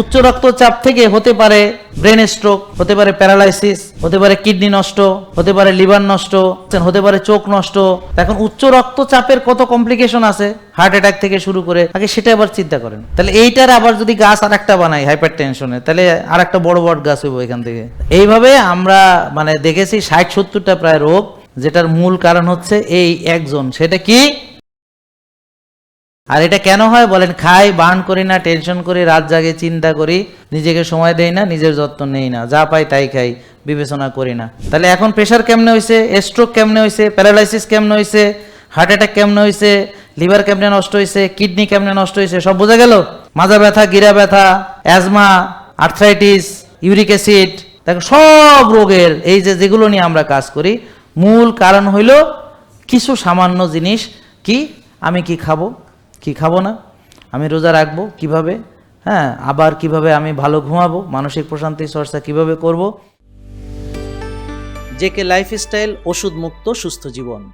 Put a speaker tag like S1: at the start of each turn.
S1: উচ্চ রক্তচাপ থেকে হতে পারে ব্রেন স্ট্রোক হতে পারে প্যারালাইসিস হতে পারে কিডনি নষ্ট, হতে পারে লিভার নষ্ট, হতে পারে চোখ নষ্ট। এখন উচ্চ রক্তচাপের কত কমপ্লিকেশন আছে? হার্ট অ্যাটাক থেকে শুরু করে, আগে সেটা আবার চিন্তা করেন। তাহলে এইটার আবার যদি গাছ আর একটা বানাই হাইপার টেনশনে তাহলে আর একটা বড় বড় গাছ হইব এখান থেকে। এইভাবে আমরা মানে দেখেছি ষাট সত্তরটা প্রায় রোগ, যেটার মূল কারণ হচ্ছে এই একজন। সেটা কি? আর এটা কেন হয় বলেন, খাই বার্ন করি না টেনশন করি, রাত জাগে, চিন্তা করি, নিজেকে সময় দেই না, নিজের যত্ন নেই না, যা পাই তাই খাই, বিবেচনা করি না। তাহলে এখন প্রেশার কেমনে হয়েছে স্ট্রোক কেমনে হয়েছে প্যারালাইসিস কেমনে হয়েছে হার্ট অ্যাটাক কেমনে হয়েছে লিভার কেমনে নষ্ট হয়েছে কিডনি কেমনে নষ্ট হয়েছে সব বোঝা গেল? মাজা ব্যথা, গিরা ব্যথা অ্যাজমা আর্থ্রাইটিস ইউরিক অ্যাসিড দেখো সব রোগের, এই যে যেগুলো নিয়ে আমরা কাজ করি, মূল কারণ হইল কিছু সামান্য জিনিস কি, আমি কি খাব? কি খাব না? আমি রোজা রাখব কীভাবে? হ্যাঁ আবার কীভাবে আমি ভালো ঘুমাবো? মানসিক প্রশান্তি চর্চা কীভাবে করব? জেকে লাইফস্টাইল ওষুধ মুক্ত সুস্থ জীবন।